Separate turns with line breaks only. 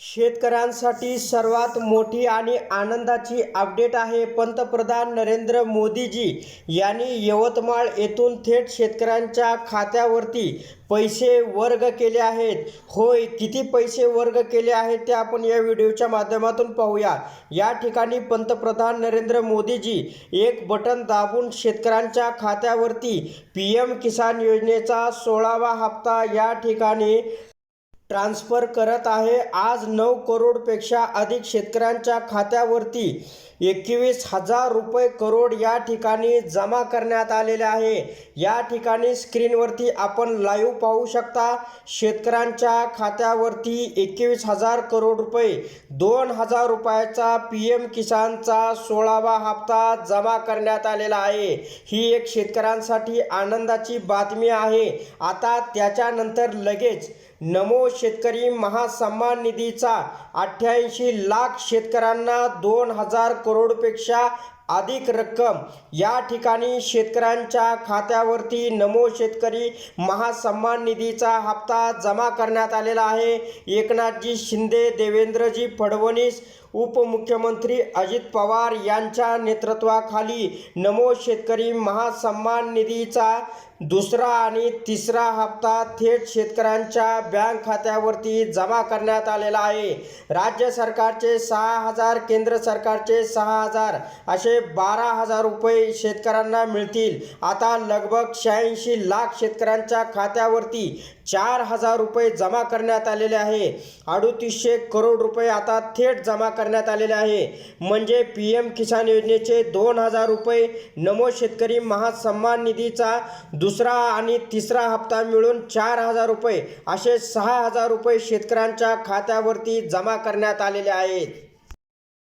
शेतकऱ्यांसाठी सर्वात मोठी आणि आनंदाची अपडेट आहे पंतप्रधान नरेंद्र मोदीजी यांनी यवतमाळ येथून थेट शेतकऱ्यांच्या खात्यावरती पैसे वर्ग केले आहेत. होय किती पैसे वर्ग केले आहेत ते आपण या व्हिडिओच्या माध्यमातून पाहूया. या ठिकाणी पंतप्रधान नरेंद्र मोदीजी एक बटन दाबून शेतकऱ्यांच्या खात्यावरती पी एम किसान योजनेचा सोळावा हप्ता या ठिकाणी ट्रान्स्फर करत आहे. आज नऊ करोडपेक्षा अधिक शेतकऱ्यांच्या खात्यावरती एकवीस हजार रुपये करोड या ठिकाणी जमा करण्यात आलेले आहे. या ठिकाणी स्क्रीनवरती आपण लाईव्ह पाहू शकता शेतकऱ्यांच्या खात्यावरती एकवीस हजार करोड रुपये दोन हजार रुपयाचा पी एम किसानचा सोळावा हप्ता जमा करण्यात आलेला आहे. ही एक शेतकऱ्यांसाठी आनंदाची बातमी आहे. आता त्याच्यानंतर लगेच नमो शेतकरी महासन्मान निधीचा अठ्ठ्याऐंशी लाख शेतकऱ्यांना दोन हजार करोडपेक्षा अधिक रक्कम. या ठिकाणी शेतकऱ्यांच्या खात्यावरती नमो शेतकरी महासन्मान निधीचा हप्ता जमा करण्यात आलेला आहे. एकनाथजी शिंदे देवेंद्रजी फडणवीस उपमुख्यमंत्री अजित पवार यांच्या नेतृत्वाखाली नमो शेतकरी महासन्मान निधीचा दुसरा आणि तिसरा हप्ता थेट शेतकऱ्यांच्या बँक खात्यावरती जमा करण्यात आलेला आहे. राज्य सरकारचे सहा हजार केंद्र सरकारचे सहा हजार असे बारा हजार रुपये शेतकऱ्यांना मिळतील. आता लगभग शहाऐंशी लाख शेतकऱ्यांच्या खात्यावरती चार हजार रुपये जमा करण्यात आलेले आहे. अडतीसशे करोड रुपये आता थेट जमा करण्यात आलेले आहे. म्हणजे पी एम किसान योजनेचे दोन हजार रुपये नमो शेतकरी महासन्मान निधीचा दुसरा आणि तिसरा हप्ता मिळून चार हजार रुपये असे सहा हजार रुपये शेतकऱ्यांच्या खात्यावरती जमा करण्यात आलेले आहेत.